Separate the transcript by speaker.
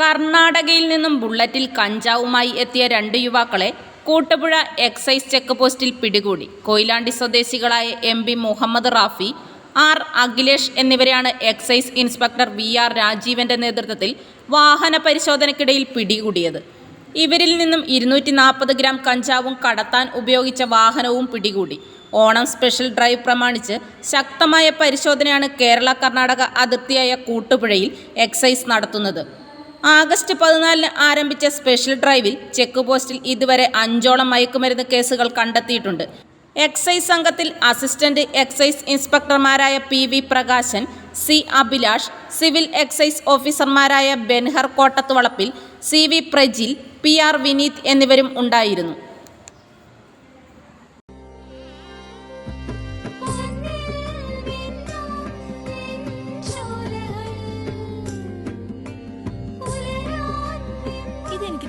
Speaker 1: കർണാടകയിൽ നിന്നും ബുള്ളറ്റിൽ കഞ്ചാവുമായി എത്തിയ രണ്ട് യുവാക്കളെ കൂട്ടുപുഴ എക്സൈസ് ചെക്ക് പോസ്റ്റിൽ പിടികൂടി. കൊയിലാണ്ടി സ്വദേശികളായ M P Muhammad Rafi R Akhilesh എന്നിവരെയാണ് എക്സൈസ് ഇൻസ്പെക്ടർ വി ആർ രാജീവന്റെ നേതൃത്വത്തിൽ വാഹന പരിശോധനയ്ക്കിടയിൽ പിടികൂടിയത്. ഇവരിൽ നിന്നും ഇരുന്നൂറ്റി നാൽപ്പത് ഗ്രാം കഞ്ചാവും കടത്താൻ ഉപയോഗിച്ച വാഹനവും പിടികൂടി. ഓണം സ്പെഷ്യൽ ഡ്രൈവ് പ്രമാണിച്ച് ശക്തമായ പരിശോധനയാണ് കേരള കർണാടക അതിർത്തിയായ കൂട്ടുപുഴയിൽ എക്സൈസ് നടത്തുന്നത്. ആഗസ്റ്റ് പതിനാലിന് ആരംഭിച്ച സ്പെഷ്യൽ ഡ്രൈവിൽ ചെക്ക് പോസ്റ്റിൽ ഇതുവരെ അഞ്ചോളം മയക്കുമരുന്ന് കേസുകൾ കണ്ടെത്തിയിട്ടുണ്ട്. എക്സൈസ് സംഘത്തിൽ assistant excise ഇൻസ്പെക്ടർമാരായ P V Prakashan C Abhilash civil excise ഓഫീസർമാരായ Benhur Kottathuvalappil C V Prajil P R Vineeth എന്നിവരും ഉണ്ടായിരുന്നു.